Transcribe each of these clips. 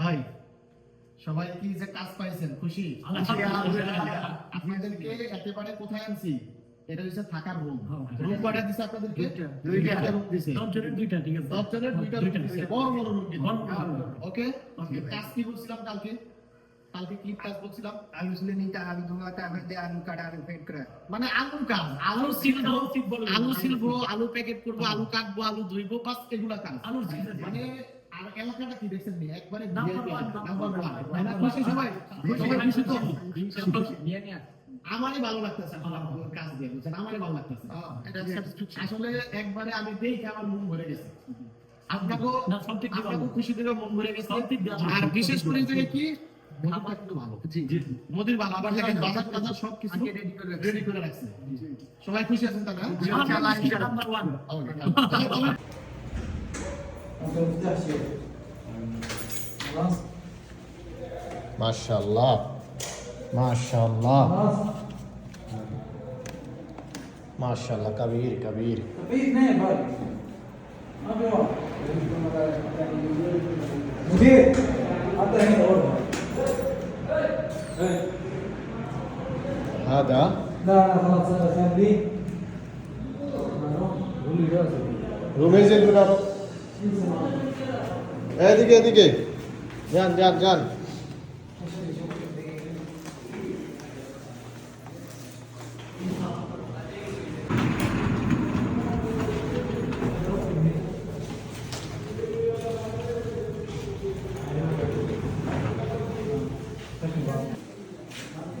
ভাই সবাই কি যে কাজ পাইছেন খুশি? আপনাদেরকে একেবারে কোথায় আনছি? এটা হচ্ছে থাকার রুম হ্যাঁ, রুম কয়টা দিছে আপনাদেরকে? দুইটা। দুইটা রুম দিছে। দশজনের দুইটা ঠিক আছে। দশজনের দুইটা রুম দুইটা দিছে। বড় বড় রুম। ওকে কাজ কি বলছিলাম কালকে? কালকে কি কাজ বলছিলাম? Harus minta alu dua tak ada alu kada alu fikra. মানে আলুর কাজ। আলু আলুর ছিলবো আলুর সিল বলে দিন। আলু ছিলবো আলু প্যাকেট করব আলু কাটবো আলু ধুইবো বাস এগুলা কাজ। সিল মানে আর এলাকাটা কি দেখছেন নি একবারে? খুশি সবাই। আমারই ভালো লাগতেছে কাজ দিয়ে বুঝছেন আমারই ভালো লাগতেছে। আসলে একবারে আমি দেখে আমার মন ভরে গেছে। আপনাকেও আপনাকেও খুশি থেকে মন ভরে গেছে। আর বিশেষ করে এই কি মোদির ভালো আবার দেখেন বাজার টাজার সব কিছু। রেডি করে রাখছে। সবাই খুশি আছেন তারা Maşallah. Maşallah. Maşallah kabir kabir. Kabir ne var? Ne yapıyor? Müdür. Hatta ne var? هذا لا لا خلاص خليه رومي زين এদিকে এদিকে। যান যান যান।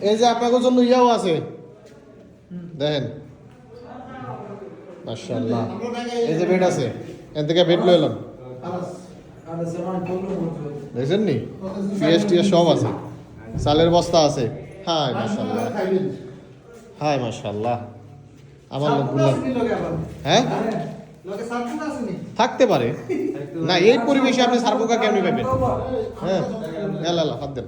এই যে আপনাদের জন্য ইয়াও আছে। দেখেন। মাশাআল্লাহ। এই যে বেড আছে। এখান থেকে ভেটলো এলাম। দেখছেন নি পিএসটি সব আছে। চালের বস্তা আছে। হাই মাশাল্লাহ হাই মাশাল্লাহ আমার লোকগুলো হ্যাঁ? থাকতে পারে। না, এই পরিবেশে আপনি সার্বকা কেমনি পাবেন? হ্যাঁ। হাত দেন।